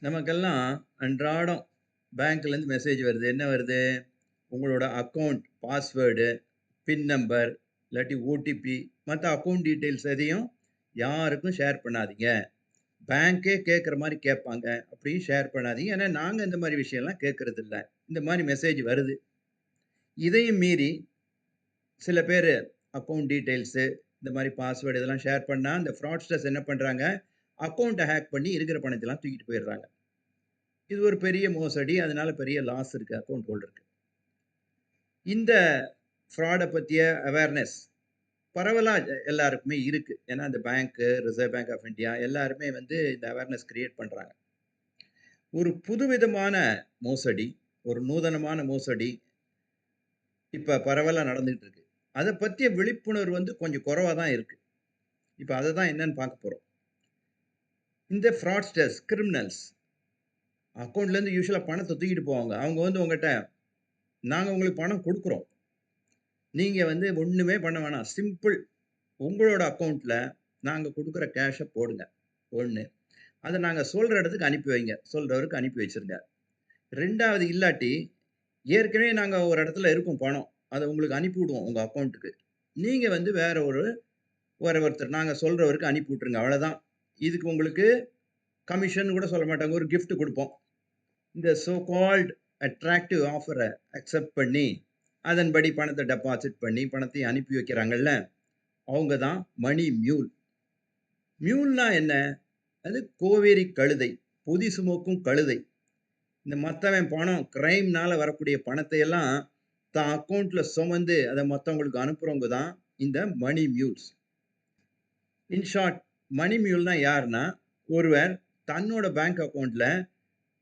நமக்கெல்லாம் அன்றாடம் பேங்க்லேருந்து மெசேஜ் வருது. என்ன வருது? உங்களோட அக்கவுண்ட் பாஸ்வேர்டு, பின் நம்பர், இல்லாட்டி ஓடிபி, மற்ற அக்கௌண்ட் டீட்டெயில்ஸ் எதையும் யாருக்கும் ஷேர் பண்ணாதீங்க. பேங்க்கே கேட்குற மாதிரி கேட்பாங்க. அப்படியும் ஷேர் பண்ணாதீங்க. ஏன்னா, நாங்கள் இந்த மாதிரி விஷயம்லாம் கேட்கறதில்ல. இந்த மாதிரி மெசேஜ் வருது. இதையும் மீறி சில பேர் அக்கவுண்ட் டீட்டெயில்ஸு, இந்த மாதிரி பாஸ்வேர்டு இதெல்லாம் ஷேர் பண்ணால் இந்த ஃப்ராட்ஸ்டர்ஸ் என்ன பண்ணுறாங்க அக்கௌண்ட்டை ஹேக் பண்ணி இருக்கிற பணத்தெல்லாம் தூக்கிட்டு போயிடுறாங்க. இது ஒரு பெரிய மோசடி. அதனால பெரிய லாஸ் இருக்கு அக்கௌண்ட் ஹோல்டருக்கு. இந்த ஃப்ராடை பற்றிய அவேர்னஸ் பரவலாக எல்லாருக்குமே இருக்கு. ஏன்னா, இந்த பேங்க்கு, ரிசர்வ் பேங்க் ஆஃப் இந்தியா எல்லாருமே வந்து இந்த அவேர்னஸ் கிரியேட் பண்ணுறாங்க ஒரு புதுவிதமான மோசடி, ஒரு நூதனமான மோசடி இப்போ பரவலாக நடந்துகிட்டு இருக்கு. அதை பற்றிய விழிப்புணர்வு வந்து கொஞ்சம் குறவாக தான் இருக்குது இப்போ அதை தான் என்னன்னு பார்க்க போகிறோம் இந்த ஃப்ராட்ஸ்டர்ஸ், கிரிமினல்ஸ் அக்கௌண்ட்லேருந்து யூஸ்வலாக பணத்தை தூக்கிட்டு போவாங்க. அவங்க வந்து உங்கள்கிட்ட நாங்கள் உங்களுக்கு பணம் கொடுக்குறோம் நீங்கள் வந்து ஒன்றுமே பண்ண வேணாம். சிம்பிள் உங்களோட அக்கௌண்ட்டில் நாங்கள் கொடுக்குற கேஷை போடுங்க." ஒன்று அதை நாங்கள் சொல்கிற இடத்துக்கு அனுப்பி வைங்க. சொல்கிறவருக்கு அனுப்பி வச்சுருங்க. ரெண்டாவது இல்லாட்டி, ஏற்கனவே நாங்கள் ஒரு இடத்துல இருக்கும் பணம். அதை உங்களுக்கு அனுப்பி விடுவோம் உங்கள் அக்கௌண்ட்டுக்கு நீங்கள் வந்து வேற ஒரு வேற ஒருத்தர் நாங்கள் சொல்கிறவருக்கு அனுப்பி விட்ருங்க அவ்வளோதான் இதுக்கு உங்களுக்கு கமிஷன் கூட சொல்ல மாட்டாங்க. ஒரு கிஃப்ட் கொடுப்போம் இந்த சோ கால்ட் அட்ராக்டிவ் ஆஃபரை அக்செப்ட் பண்ணி, அதன்படி பணத்தை டெபாசிட் பண்ணி, பணத்தையும் அனுப்பி வைக்கிறாங்கல்ல, அவங்க தான் மணி மியூல். மியூல்னா என்ன? அது கோவேரி கழுதை. பொதி சுமக்கும் கழுதை. இந்த மற்றவன் பணம் கிரைம்னால் வரக்கூடிய பணத்தை எல்லாம் தான் அக்கௌண்ட்டில் சுமந்து அதை மற்றவங்களுக்கு அனுப்புகிறவங்க தான் இந்த மணி மியூல்ஸ். இன் ஷார்ட் மணி மியூல்னா யாருன்னா, ஒருவர் தன்னோட பேங்க் அக்கௌண்ட்டில்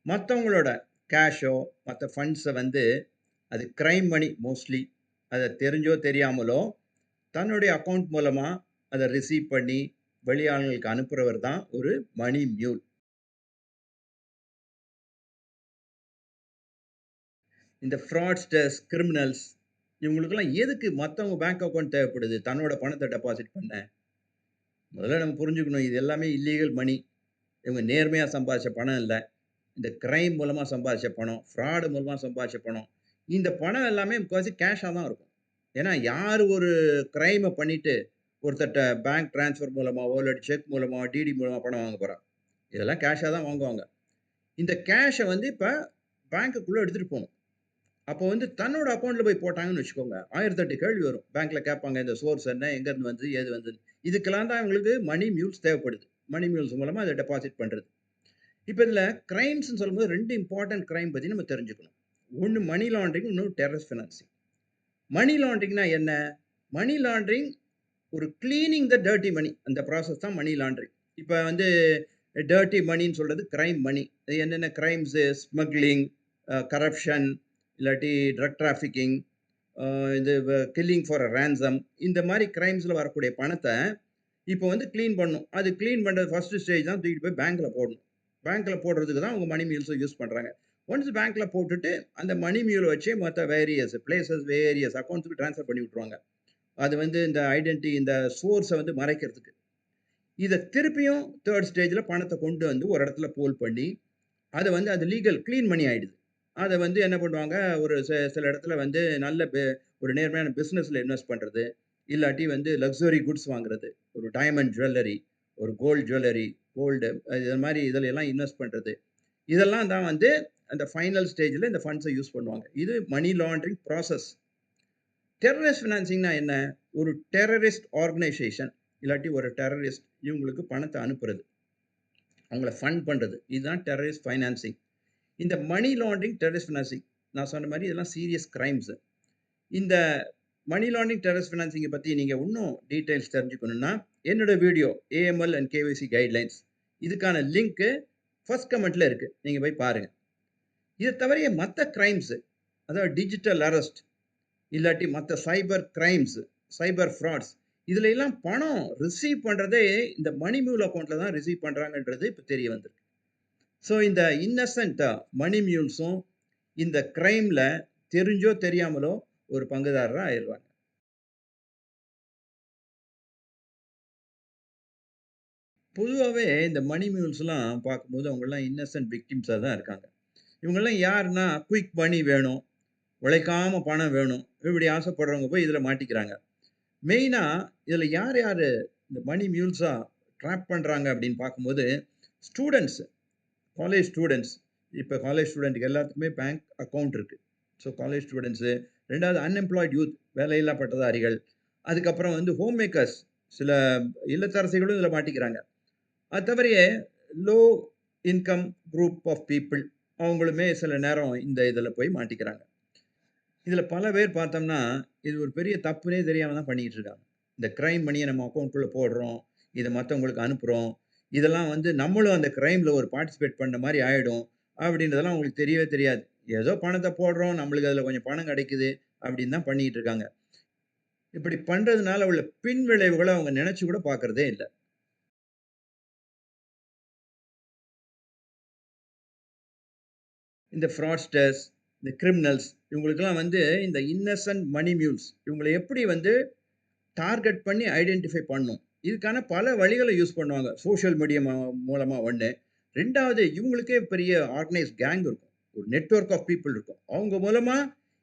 மற்றவங்களோட கேஷோ, மற்ற ஃபண்ட்ஸை வந்து அது க்ரைம் மணி மோஸ்ட்லி அதை தெரிஞ்சோ, தெரியாமலோ தன்னுடைய அக்கௌண்ட் மூலமாக அதை ரிசீவ் பண்ணி வெளியாளுங்களுக்கு அனுப்புகிறவர் தான் ஒரு மணி மியூல். இந்த ஃப்ராட்ஸ்டர்ஸ், கிரிமினல்ஸ் இவங்களுக்கெல்லாம் எதுக்கு மற்றவங்க பேங்க் அக்கௌண்ட் தேவைப்படுது? தன்னோட பணத்தை டெபாசிட் பண்ண. முதல்ல நம்ம புரிஞ்சுக்கணும். இது எல்லாமே இல்லீகல் மணி. இவங்க நேர்மையாக சம்பாதிச்ச பணம் இல்லை இந்த கிரைம் மூலமாக சம்பாதிச்ச பணம், ஃப்ராடு மூலமாக சம்பாதிச்ச பணம். இந்த பணம் எல்லாமே முக்காவாசி கேஷாக தான் இருக்கும். ஏன்னா, யார் ஒரு கிரைமை பண்ணிவிட்டு ஒருத்தட்ட பேங்க் ட்ரான்ஸ்ஃபர் மூலமாகவோ இல்லை செக் மூலமாக டிடி மூலமாக பணம் வாங்க போறா? இதெல்லாம் கேஷாக தான் வாங்குவாங்க. இந்த கேஷை வந்து இப்போ பேங்க்குக்குள்ளே எடுத்துகிட்டு போகணும் அப்போ வந்து தன்னோட அக்கௌண்ட்டில் போய் போட்டாங்கன்னு வச்சுக்கோங்க, 1008 கேள்வி வரும். பேங்க்ல கேட்பாங்க. இந்த சோர்ஸ் என்ன? எங்கேருந்து வந்து ஏது வந்தது? இதுக்கெல்லாம் தான் இவங்களுக்கு மணி மியூல்ஸ் தேவைப்படுது. மணி மியூல்ஸ் மூலமா அதை டெபாசிட் பண்றது. இப்போ இதில் கிரைம்ஸ்ன்னு சொல்லும்போது ரெண்டு இம்பார்ட்டன்ட் கிரைம் பற்றி நம்ம தெரிஞ்சுக்கணும். ஒன்று மணி லாண்டரிங், இன்னொன்னு டெரரிஸ்ட் ஃபினான்சிங். மணி லாண்ட்ரிங்னா என்ன? மணி லாண்ட்ரிங் ஒரு கிளீனிங் த டர்ட்டி மணி அந்த ப்ராசஸ் தான் மணி லாண்ட்ரிங் இப்போ வந்து டர்ட்டி மணின்னு சொல்கிறது கிரைம் மணி. என்னென்ன கிரைம்ஸு ஸ்மக்லிங், கரப்ஷன், இல்லாட்டி ட்ரக் டிராஃபிக்கிங், இந்த இது கில்லிங் ஃபார் அ இந்த மாதிரி க்ரைம்ஸில் வரக்கூடிய பணத்தை இப்போ வந்து க்ளீன் பண்ணணும். அது க்ளீன் பண்ணுறது ஃபஸ்ட்டு ஸ்டேஜ் தான் தூக்கிட்டு போய் பேங்க்கில் போடணும். பேங்க்கில் போடுறதுக்கு தான் அவங்க மணி மியூல்ஸை யூஸ் பண்ணுறாங்க ஒன்ஸ் பேங்க்கில் போட்டுட்டு அந்த மணி மியூல வச்சு மற்ற வேரியஸ் பிளேஸஸ், வேரியஸ் அக்கௌண்ட்ஸுக்கு ட்ரான்ஸ்ஃபர் பண்ணி விட்ருவாங்க அது வந்து இந்த ஐடென்டி இந்த சோர்ஸை வந்து மறைக்கிறதுக்கு. இதை திருப்பியும் தேர்ட் ஸ்டேஜில் பணத்தை கொண்டு வந்து ஒரு இடத்துல போல் பண்ணி, அதை வந்து அது லீகல் க்ளீன் மணி ஆகிடுது அதை வந்து என்ன பண்ணுவாங்க, ஒரு சில சில இடத்துல வந்து நல்ல பெ ஒரு நேர்மையான பிஸ்னஸில் இன்வெஸ்ட் பண்ணுறது இல்லாட்டி வந்து லக்ஸரி குட்ஸ் வாங்குறது. ஒரு டயமண்ட் ஜுவல்லரி, ஒரு கோல்ட் ஜுவல்லரி, கோல்டு இது மாதிரி இதில் எல்லாம் இன்வெஸ்ட் பண்ணுறது இதெல்லாம் தான் வந்து அந்த ஃபைனல் ஸ்டேஜில் இந்த ஃபண்ட்ஸை யூஸ் பண்ணுவாங்க. இது மணி லாண்டரிங் ப்ராசஸ். டெரரிஸ்ட் ஃபினான்சிங்னா என்ன? ஒரு டெரரிஸ்ட் ஆர்கனைசேஷன் இல்லாட்டி ஒரு டெரரிஸ்ட் இவங்களுக்கு பணத்தை அனுப்புறது. அவங்கள ஃபண்ட் பண்ணுறது இதுதான் டெரரிஸ்ட் ஃபைனான்சிங். இந்த மணி லாண்டரிங், டெரரிஸ்ட் ஃபினான்சிங் நான் சொன்ன மாதிரி இதெல்லாம் சீரியஸ் கிரைம்ஸ். இந்த மணி லாண்ட்ரிங் டெரரிஸ்ட் ஃபினான்சிங்கை பற்றி நீங்கள் இன்னும் டீட்டெயில்ஸ் தெரிஞ்சுக்கணும்னா, என்னோட video AML and KYC guidelines இதுக்கான லிங்க்கு ஃபர்ஸ்ட் கமெண்ட்டில் இருக்குது நீங்கள் போய் பாருங்கள் இதை தவிர மற்ற கிரைம்ஸு அதாவது டிஜிட்டல் அரெஸ்ட் இல்லாட்டி மற்ற சைபர் கிரைம்ஸ், சைபர் ஃப்ராட்ஸ் இதில் எல்லாம் பணம் ரிசீவ் பண்ணுறதே இந்த மணி மியூல் அக்கௌண்ட்டில் தான் ரிசீவ் பண்ணுறாங்கன்றது இப்போ தெரிய வந்திருக்கு. ஸோ இந்த இன்னசென்ட்டாக மணி மியூல்ஸும் இந்த க்ரைமில் தெரிஞ்சோ, தெரியாமலோ ஒரு பங்குதாரராக ஆயிடுறாங்க. பொதுவாகவே இந்த மணி மியூல்ஸ்லாம் பார்க்கும்போது அவங்களாம் இன்னசென்ட் விக்டிம்ஸாக தான் இருக்காங்க. இவங்கெல்லாம் யாருன்னா, குயிக் மணி வேணும், உழைக்காம பணம் வேணும், இப்படி ஆசைப்படுறவங்க போய் இதில் மாட்டிக்கிறாங்க. மெயினாக இதில் யார் யார் இந்த மணி மியூல்ஸாக ட்ராப் பண்ணுறாங்க அப்படின்னு பார்க்கும்போது, ஸ்டூடெண்ட்ஸு காலேஜ் ஸ்டூடெண்ட்ஸ் இப்போ காலேஜ் ஸ்டூடெண்ட்டுக்கு எல்லாத்துக்குமே பேங்க் அக்கௌண்ட் இருக்குது ஸோ காலேஜ் ஸ்டூடெண்ட்ஸு ரெண்டாவது அன்எம்ப்ளாய்ட் யூத் வேலையில்லா பட்டதாரிகள். அதுக்கப்புறம் வந்து ஹோம் மேக்கர்ஸ் சில இல்லத்தரசிகளும் இதில் மாட்டிக்கிறாங்க. அது தவிர low income group of people அவங்களுமே சில நேரம் இந்த இதில் போய் மாட்டிக்கிறாங்க. இதில் பல பேர் பார்த்தோம்னா, இது ஒரு பெரிய தப்புனே தெரியாமல் தான் பண்ணிக்கிட்டு இருக்காங்க. இந்த க்ரைம் மணியை நம்ம அக்கவுண்ட்குள்ள போடுறோம். இதை மற்றவங்களுக்கு அனுப்புகிறோம் இதெல்லாம் வந்து நம்மளும் அந்த க்ரைமில் ஒரு பார்ட்டிசிபேட் பண்ண மாதிரி ஆகிடும் அப்படின்றதெல்லாம் அவங்களுக்கு தெரியவே தெரியாது. ஏதோ பணத்தை போடுறோம், நம்மளுக்கு அதில் கொஞ்சம் பணம் கிடைக்குது அப்படின்னு தான் பண்ணிக்கிட்டு இருக்காங்க. இப்படி பண்ணுறதுனால உள்ள பின் விளைவுகளை அவங்க நினச்சி கூட பார்க்குறதே இல்லை இந்த ஃப்ராட்ஸ்டர்ஸ், இந்த கிரிமினல்ஸ் இவங்களுக்கெல்லாம் வந்து இந்த இன்னசென்ட் மணி மியூல்ஸ் இவங்களை எப்படி வந்து டார்கெட் பண்ணி ஐடென்டிஃபை பண்ணும் இதுக்கான பல வழிகளை யூஸ் பண்ணுவாங்க. சோஷியல் மீடியா மூலமாக ஒன்று ரெண்டாவது இவங்களுக்கே பெரிய ஆர்கனைஸ் கேங் இருக்கும். ஒரு நெட்வொர்க் ஆஃப் பீப்பிள் இருக்கும். அவங்க மூலமாக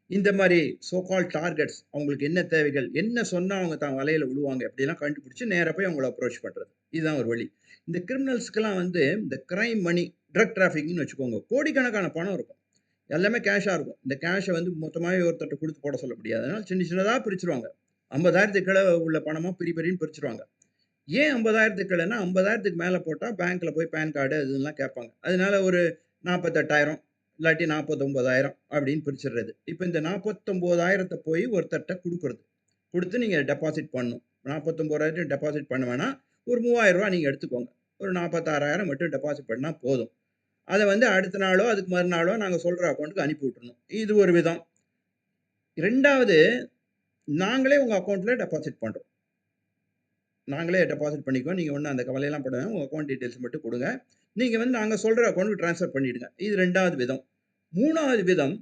இந்த மாதிரி சோ டார்கெட்ஸ் அவங்களுக்கு என்ன தேவைகள், என்ன சொன்னால் அவங்க தான் வலையில் விழுவாங்க அப்படிலாம் கண்டுபிடிச்சி நேராக போய் அவங்கள அப்ரோச் பண்ணுறது இதுதான் ஒரு வழி. இந்த கிரிமினல்ஸ்க்குலாம் வந்து இந்த கிரைம் மணி, ட்ரக் டிராஃபிக்னு வச்சுக்கோங்க. கோடிக்கணக்கான பணம் இருக்கும். எல்லாமே கேஷாக இருக்கும். இந்த கேஷை வந்து மொத்தமாகவே ஒருத்தட்ட கொடுத்து போட சொல்ல முடியாது. அதனால் சின்ன சின்னதாக பிரிச்சுருவாங்க. 50,000க்கு உள்ள பணமாக பெரிய பெரியன்னு பிரிச்சுருவாங்க. ஏன் ஐம்பதாயிரத்துக்கு இல்லைன்னா ஐம்பதாயிரத்துக்கு மேலே போட்டால் பேங்க்கில் போய் பேன் கார்டு அது இதெல்லாம் கேட்பாங்க. அதனால ஒரு 48,000 இல்லாட்டி 49,000 அப்படின்னு பிரிச்சிடுறது இப்போ இந்த 49,000த்த போய் ஒருத்தர்கிட்ட கொடுக்குறது கொடுத்து நீங்கள் டெபாசிட் பண்ணணும். 49,000 டெபாசிட் பண்ண வேணால் ஒரு மூவாயிரரூவா நீங்கள் எடுத்துக்கோங்க. ஒரு 46,000 மட்டும் டெபாசிட் பண்ணால் போதும். அதை வந்து அடுத்த நாளோ, அதுக்கு மறுநாளோ நாங்கள் சொல்கிற அக்கௌண்ட்டுக்கு அனுப்பி விட்டுறணும். இது ஒரு விதம். ரெண்டாவது நாங்களே உங்கள் அக்கௌண்ட்டில் டெபாசிட் பண்ணுறோம் நாங்களே டெபாசிட் பண்ணிக்குவோம். நீங்கள் ஒன்றும் அந்த கவலையெல்லாம் பட உங்கள் அக்கௌண்ட் டீட்டெயில்ஸ் மட்டும் கொடுங்க நீங்கள் வந்து நாங்கள் சொல்கிற அக்கவுண்ட்க்கு ட்ரான்ஸ்ஃபர் பண்ணிவிடுங்க இது ரெண்டாவது விதம். மூணாவது விதம்,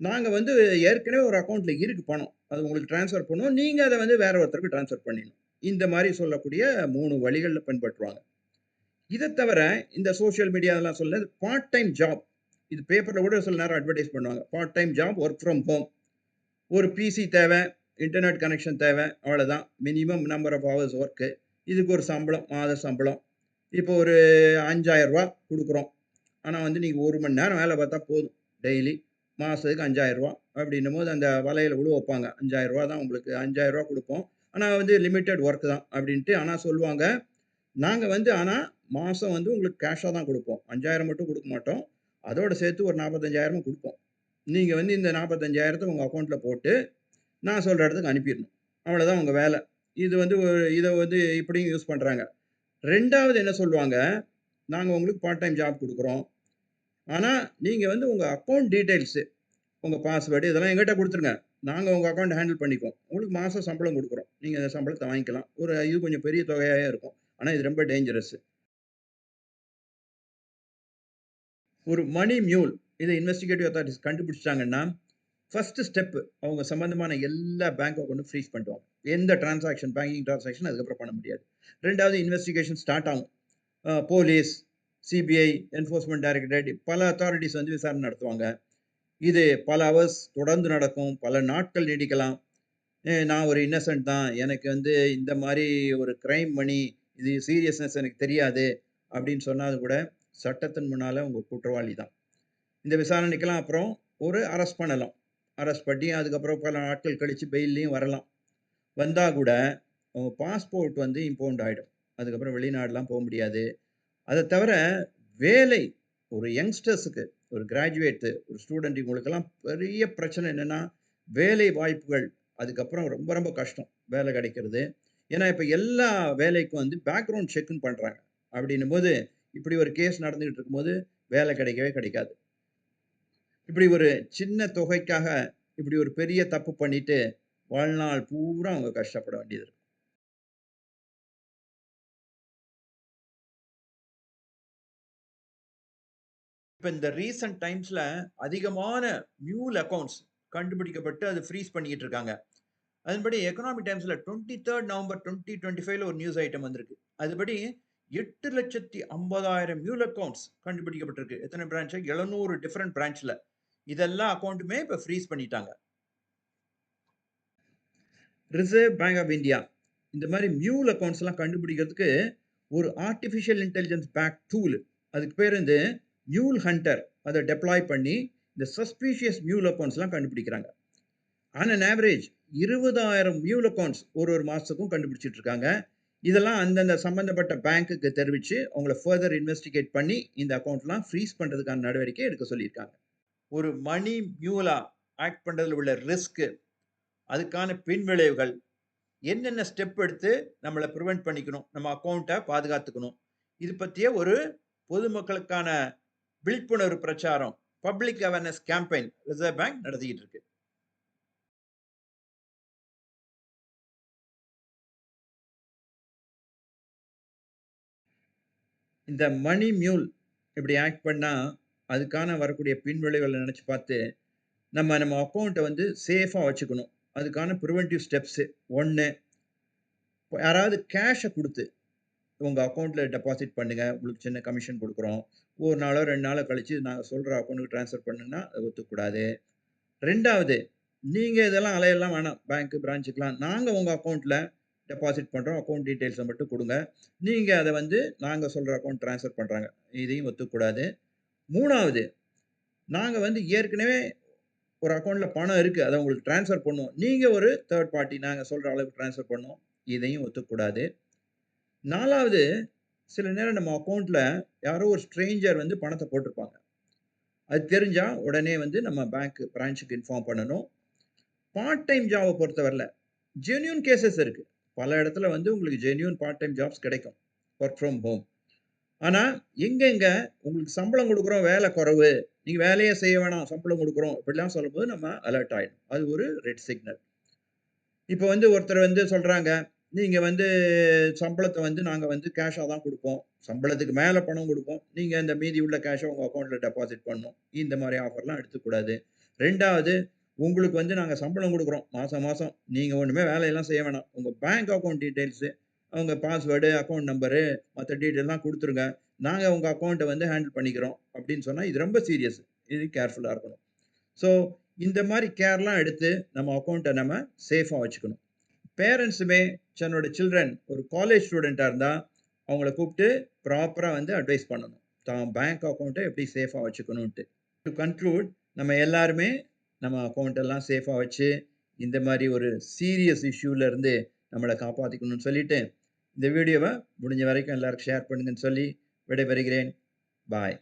நாங்கள் வந்து ஏற்கனவே ஒரு அக்கௌண்ட்டில் இருக்கு பணம். அது உங்களுக்கு ட்ரான்ஸ்ஃபர் பண்ணுவோம். நீங்கள் அதை வந்து வேற ஒருத்தருக்கு ட்ரான்ஸ்ஃபர் பண்ணிடணும். இந்த மாதிரி சொல்லக்கூடிய மூணு வழிகளில் பின்பற்றுவாங்க. இதை தவிர இந்த சோசியல் மீடியாலாம் சொல்ல பார்ட் டைம் ஜாப். இது பேப்பரில் கூட சில நேரம் அட்வர்டைஸ் பண்ணுவாங்க. Part time job, work from home. ஒரு பிசி தேவை இன்டர்நெட் கனெக்ஷன் தேவை அவ்வளோதான் minimum number of hours work இதுக்கு ஒரு சம்பளம், மாத சம்பளம். இப்போ ஒரு ரூ. 5,000 குடுக்குறோம். ஆனா வந்து நீங்கள் ஒரு மணி நேரம் வேலை பார்த்தா போதும். டெய்லி. மாதத்துக்கு ரூ. 5,000 அப்படின்னும்போது அந்த வலையில் விழு வைப்பாங்க. ரூ. 5,000 தான் உங்களுக்கு ரூ. 5,000 குடுப்போம். ஆனா வந்து லிமிட்டெட் ஒர்க்கு தான் அப்படின்ட்டு ஆனால் சொல்லுவாங்க. நாங்கள் வந்து ஆனால் மாதம் வந்து உங்களுக்கு கேஷாக தான் கொடுப்போம் அஞ்சாயிரம் மட்டும் கொடுக்க மாட்டோம். அதோட சேர்த்து ஒரு நாற்பத்தஞ்சாயிரமும் கொடுப்போம் நீங்கள் வந்து இந்த நாற்பத்தஞ்சாயிரத்தை உங்கள் அக்கௌண்ட்டில் போட்டு, நான் சொல்கிற இடத்துக்கு அனுப்பிடணும் அவ்வளோதான் உங்கள் வேலை இது வந்து இதை வந்து இப்படியும் யூஸ் பண்ணுறாங்க ரெண்டாவது என்ன சொல்லுவாங்க, நாங்கள் உங்களுக்கு பார்ட் டைம் ஜாப் கொடுக்குறோம் ஆனால் நீங்கள் வந்து உங்கள் அக்கௌண்ட் டீட்டெயில்ஸு உங்கள் பாஸ்வேர்டு இதெல்லாம் எங்கிட்ட கொடுத்துருங்க நாங்கள் உங்கள் அக்கௌண்ட் ஹேண்டில் பண்ணிக்குவோம். உங்களுக்கு மாதம் சம்பளம் கொடுக்குறோம் நீங்கள் அந்த சம்பளத்தை வாங்கிக்கலாம். ஒரு இது கொஞ்சம் பெரிய தொகையாக இருக்கும். ஆனால் இது ரொம்ப டேஞ்சரஸ். ஒரு மணி மியூல் இதை இன்வெஸ்டிகேட்டிவ் அத்தாரிட்டிஸ் கண்டுபிடிச்சிட்டாங்கன்னா ஃபர்ஸ்ட் ஸ்டெப் அவங்க சம்பந்தமான எல்லா பேங்க் கொண்டு ஃப்ரீஸ் பண்ணிடுவாங்க. எந்த டிரான்சாக்ஷன் பேங்கிங் டிரான்சாக்ஷன் அதுக்கப்புறம் பண்ண முடியாது. ரெண்டாவது இன்வெஸ்டிகேஷன் ஸ்டார்ட் ஆகும். போலீஸ், சிபிஐ, என்ஃபோர்ஸ்மெண்ட் டைரக்டரேட் பல அத்தாரிட்டிஸ் வந்து விசாரணை நடத்துவாங்க. இது பல ஹவர்ஸ் தொடர்ந்து நடக்கும். பல நாட்கள் நீடிக்கலாம். நான் ஒரு இன்னசென்ட் தான். எனக்கு வந்து இந்த மாதிரி ஒரு கிரைம் மணி இது சீரியஸ்னஸ் எனக்கு தெரியாது." அப்படின்னு சொன்னாலும் கூட சட்டத்தின் முன்னால் உங்கள் குற்றவாளி தான். இந்த விசாரணைக்கெல்லாம் அப்புறம் ஒரு அரெஸ்ட் பண்ணலாம். அரெஸ்ட் பண்ணி அதுக்கப்புறம் பல நாட்கள் கழித்து பெயில்லயும் வரலாம். வந்தால் கூட உங்க பாஸ்போர்ட் வந்து இம்பவுண்ட் ஆகிடும் அதுக்கப்புறம் வெளிநாடெலாம் போக முடியாது. அதை தவிர வேலை ஒரு யங்ஸ்டர்ஸுக்கு ஒரு கிராஜுவேட்டு ஒரு ஸ்டூடெண்ட் இவங்களுக்கெல்லாம் பெரிய பிரச்சனை என்னென்னா வேலை வாய்ப்புகள் அதுக்கப்புறம் ரொம்ப ரொம்ப கஷ்டம். வேலை கிடைக்கிறது. ஏன்னா இப்போ எல்லா வேலைக்கும் வந்து பேக்ரவுண்ட் செக்குன்னு பண்ணுறாங்க அப்படின்னும் அப்படின்னும்போது இப்படி ஒரு கேஸ் நடந்துகிட்டு இருக்கும்போது வேலை கிடைக்கவே கிடைக்காது. இப்படி ஒரு சின்ன தொகைக்காக இப்படி ஒரு பெரிய தப்பு பண்ணிட்டு வாழ்நாள் பூரா அவங்க கஷ்டப்பட வேண்டியது இருக்கும். இப்போ இந்த ரீசன்ட் டைம்ஸில் அதிகமான மியூல் அக்கௌண்ட்ஸ் கண்டுபிடிக்கப்பட்டு அது ஃப்ரீஸ் பண்ணிக்கிட்டு இருக்காங்க. அதன்படி எக்கனாமிக் டைம்ஸில் டுவெண்ட்டி தேர்ட் நவம்பர் 2025ல ஒரு நியூஸ் ஐட்டம் வந்திருக்கு. அதுபடி 8,50,000 மியூல் அக்கௌண்ட்ஸ் கண்டுபிடிக்கப்பட்டிருக்கு. எத்தனை பிரான்ச்சு எழுநூறு டிஃப்ரெண்ட் பிரான்ச்சில் இதெல்லாம் அக்கௌண்ட்டுமே இப்போ ஃப்ரீஸ் பண்ணிட்டாங்க. ரிசர்வ் பேங்க் ஆஃப் இந்தியா இந்த மாதிரி மியூல் அக்கௌண்ட்ஸ்லாம் கண்டுபிடிக்கிறதுக்கு ஒரு ஆர்டிஃபிஷியல் இன்டெலிஜென்ஸ் பேக் டூல் அதுக்கு பேர் வந்து மியூல் ஹண்டர் அதை டெப்ளாய் பண்ணி இந்த சஸ்பீஷியஸ் மியூல் அக்கௌண்ட்ஸ்லாம் கண்டுபிடிக்கிறாங்க. On an average 20,000 mule accounts ஒரு ஒரு மாதத்துக்கும் கண்டுபிடிச்சிட்டு இருக்காங்க. இதெல்லாம் அந்தந்த சம்பந்தப்பட்ட பேங்க்குக்கு தெரிவித்து அவங்கள ஃபர்தர் இன்வெஸ்டிகேட் பண்ணி இந்த அக்கௌண்ட்லாம் ஃப்ரீஸ் பண்ணுறதுக்கான நடவடிக்கை எடுக்க சொல்லியிருக்காங்க. ஒரு மணி மியூலா ஆக்ட் பண்ணுறதுல உள்ள ரிஸ்க்கு அதுக்கான பின்விளைவுகள், என்னென்ன ஸ்டெப் எடுத்து நம்மளை ப்ரிவெண்ட் பண்ணிக்கணும், நம்ம அக்கௌண்ட்டை பாதுகாத்துக்கணும். இது பற்றிய ஒரு பொதுமக்களுக்கான விழிப்புணர்வு பிரச்சாரம், public awareness campaign Reserve Bank நடத்திக்கிட்டு இருக்கு. இந்த மணி மியூல் இப்படி ஆக்ட் பண்ணால் அதுக்கான வரக்கூடிய பின்விளைவுகளை நினச்சி பார்த்து, நம்ம நம்ம அக்கௌண்ட்டை வந்து சேஃபாக வச்சுக்கணும். அதுக்கான ப்ரிவென்டிவ் ஸ்டெப்ஸு ஒன்று யாராவது கேஷை கொடுத்து உங்கள் அக்கௌண்ட்டில் டெபாசிட் பண்ணுங்கள் உங்களுக்கு சின்ன கமிஷன் கொடுக்குறோம் ஒரு நாளோ, ரெண்டு நாளோ கழித்து நாங்கள் சொல்கிற அக்கௌண்ட்டுக்கு ட்ரான்ஸ்ஃபர் பண்ணுங்கன்னா, அது ஒத்துக்கக்கூடாது. ரெண்டாவது நீங்கள் இதெல்லாம் அலையெல்லாம் வேணாம். பேங்க் பிரான்ச்சுக்கெலாம் நாங்கள் உங்கள் அக்கௌண்ட்டில் டெபாசிட் பண்ணுறோம் அக்கௌண்ட் டீட்டெயில்ஸை மட்டும் கொடுங்க நீங்கள் அதை வந்து நாங்கள் சொல்கிற அக்கௌண்ட் ட்ரான்ஸ்ஃபர் பண்ணுறாங்க இதையும் ஒத்துக்கக்கூடாது. மூணாவது நாங்கள் வந்து ஏற்கனவே ஒரு அக்கௌண்ட்டில் பணம் இருக்குது அதை உங்களுக்கு ட்ரான்ஸ்ஃபர் பண்ணுவோம். நீங்கள் ஒரு தேர்ட் பார்ட்டி நாங்கள் சொல்கிற அளவுக்கு ட்ரான்ஸ்ஃபர் பண்ணுவோம். இதையும் ஒத்துக்கக்கூடாது. நாலாவது சில நேரம் நம்ம அக்கௌண்ட்டில் யாரோ ஒரு ஸ்ட்ரேஞ்சர் வந்து பணத்தை போட்டிருப்பாங்க. அது தெரிஞ்சால் உடனே வந்து நம்ம பேங்க் பிரான்ச்சுக்கு இன்ஃபார்ம் பண்ணணும். பார்ட் டைம் ஜாபை பொறுத்தவரையில ஜென்யூன் கேசஸ் இருக்குது பல இடத்துல வந்து உங்களுக்கு ஜென்யூன் பார்ட் டைம் ஜாப்ஸ் கிடைக்கும். Work from home. ஆனா, எங்கெங்கே உங்களுக்கு சம்பளம் கொடுக்குறோம் வேலை குறைவு. நீங்க வேலையே செய்ய வேணாம், சம்பளம் கொடுக்குறோம் இப்படிலாம் சொல்லும்போது நம்ம அலர்ட் ஆகிடும் அது ஒரு ரெட் சிக்னல். இப்போ வந்து ஒருத்தர் வந்து சொல்றாங்க, நீங்க வந்து சம்பளத்தை வந்து நாங்க வந்து கேஷா தான் கொடுப்போம் சம்பளத்துக்கு மேல பணம் கொடுப்போம் நீங்க இந்த மீதி உள்ள கேஷை உங்க அக்கௌண்ட்டில் டெபாசிட் பண்ணணும். இந்த மாதிரி ஆஃபர்லாம் எடுத்துக்கக்கூடாது. ரெண்டாவது உங்களுக்கு வந்து நாங்கள் சம்பளம் கொடுக்குறோம் மாதம் மாதம் நீங்கள் ஒன்றுமே வேலையெல்லாம் செய்ய வேணாம். உங்கள் பேங்க் அக்கவுண்ட் டீட்டெயில்ஸு அவங்க பாஸ்வேர்டு, அக்கௌண்ட் நம்பரு மற்ற டீட்டெயிலாம் கொடுத்துருங்க நாங்கள் உங்கள் அக்கௌண்ட்டை வந்து ஹேண்டில் பண்ணிக்கிறோம். அப்படின்னு சொன்னால் இது ரொம்ப சீரியஸ். இது கேர்ஃபுல்லாக இருக்கணும். ஸோ இந்த மாதிரி கேர்லாம் எடுத்து நம்ம அக்கௌண்ட்டை நம்ம சேஃபாக வச்சுக்கணும். பேரண்ட்ஸுமே தன்னோட சில்ட்ரன் ஒரு காலேஜ் ஸ்டூடெண்ட்டாக இருந்தால் அவங்கள கூப்பிட்டு ப்ராப்பராக வந்து அட்வைஸ் பண்ணணும். தான் பேங்க் அக்கௌண்ட்டை எப்படி சேஃபாக வச்சுக்கணுன்ட்டு. டு கன்க்ளூட் நம்ம எல்லாருமே நம்ம அக்கௌண்ட்டெல்லாம் சேஃபாக வச்சு, இந்த மாதிரி ஒரு சீரியஸ் இஷ்யூலேருந்து நம்மளை காப்பாற்றிக்கணும்னு சொல்லிவிட்டு சொல்லிட்டு, இந்த வீடியோவை முடிஞ்ச வரைக்கும் எல்லாருக்கும் ஷேர் பண்ணுங்கன்னு சொல்லி விடைபெறுகிறேன். பாய்.